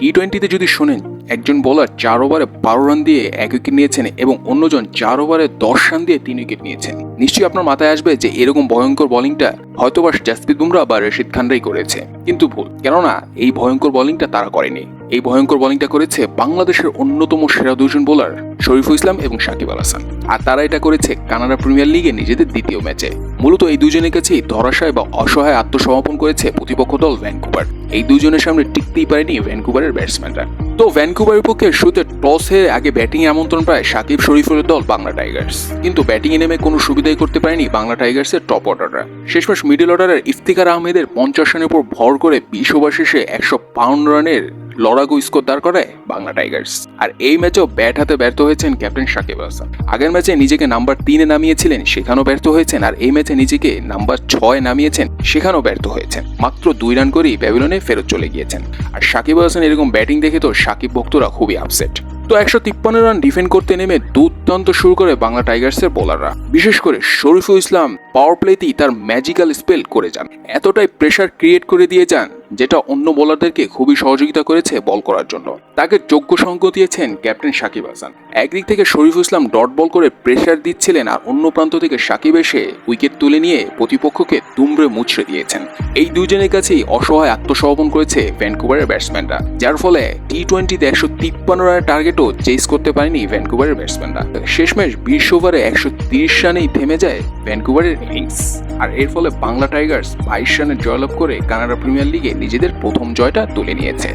টি টোয়েন্টিতে যদি শোনেন, একজন বোলার চার ওভারে বারো রান দিয়ে এক উইকেট নিয়েছেন এবং অন্যজন চার ওভারে দশ রান দিয়ে তিন উইকেট নিয়েছেন, নিশ্চয়ই আপনার মাথায় আসবে যে এরকম ভয়ঙ্কর বোলিংটা হয়তোবা জাসপ্রীত বুমরা বা রশিদ খানরাই করেছে। কিন্তু ভুল, কেননা এই ভয়ঙ্কর বোলিংটা তারা করেনি। এই ভয়ঙ্কর বোলিংটা করেছে বাংলাদেশের অন্যতম সেরা দুজন বোলার শরীফুল ইসলাম এবং সাকিব আল হাসান। আর তারা এটা করেছে কানাডা প্রিমিয়ার লিগে নিজেদের দ্বিতীয় ম্যাচে মূলত এই দুজনের কাছেই ধরাশায় বা অসহায় আত্মসমর্পণ করেছে প্রতিপক্ষ দল ভ্যানকুভার। এই দুজনের সামনে টিকতেই পারেনি ভ্যানকুভারের ব্যাটসম্যানরা তো ভ্যানকুভারের পক্ষে শুরুতে টস হেরে আগে ব্যাটিং আমন্ত্রণ পায় সাকিব শরীফুলের দল বাংলা টাইগার্স কিন্তু ব্যাটিংয়ে নেমে কোনো সুবিধাই করতে পারেনি বাংলা টাইগার্সের টপ অর্ডাররা শেষমেশ মিডল অর্ডারের ইফতিকার আহমেদের পঞ্চাশ রানের উপর ভর করে বিশ ওভার শেষে একশো পাউন্ড রানের লড়াকু স্কোর দাঁড় করায় বাংলা টাইগার্স। আর এই ম্যাচেও ব্যাট হাতে ব্যর্থ হয়েছেন ক্যাপ্টেন সাকিব আল হাসান। আগের ম্যাচে নিজেকে নাম্বার তিনে নামিয়েছিলেন, সেখানেও ব্যর্থ হয়েছেন। আর এই ম্যাচে নিজেকে নাম্বার ছয় নামিয়েছেন, সেখানেও ব্যর্থ হয়েছেন। মাত্র দুই রান করেই ব্যাবিলনে ফেরত চলে গিয়েছেন। আর সাকিব হাসান এরকম ব্যাটিং দেখে তো সাকিব ভক্তরা খুবই আপসেট তো একশো তিপ্পান্ন রান ডিফেন্ড করতে নেমে দুর্দান্ত শুরু করে বাংলা টাইগার্সের বোলাররা। বিশেষ করে শরীফুল ইসলাম পাওয়ার প্লেতেই তার ম্যাজিক্যাল স্পেল করে যান। এতটাই প্রেশার ক্রিয়েট করে দিয়ে যান যেটা অন্য বোলারদেরকে খুবই সহযোগিতা করেছে বল করার জন্য। তাকে যোগ্য সঙ্গ দিয়েছেন ক্যাপ্টেন সাকিব হাসান। একদিক থেকে শরীফুল ইসলাম ডট বল করে প্রেশার দিচ্ছিলেন আর অন্য প্রান্ত থেকে সাকিব এসে উইকেট তুলে নিয়ে প্রতিপক্ষকে দুমড়ে মুচড়ে দিয়েছেন। এই দুজনের কাছেই অসহায় আত্মসমর্পণ করেছে ভ্যানকুভারের ব্যাটসম্যানরা যার ফলে টি টোয়েন্টিতে একশো তিপ্পান্ন রানের টার্গেটও চেস করতে পারেনি ভ্যানকুভারের ব্যাটসম্যানরা শেষমেশ বিশ ওভারে একশো তিরিশ রানেই থেমে যায় ভ্যানকুভারের ইনিংস আর এর ফলে বাংলা টাইগার্স বাইশ রানের জয়লাভ করে কানাডা প্রিমিয়ার লিগে নিজেদের প্রথম জয়টা তুলে নিয়েছে।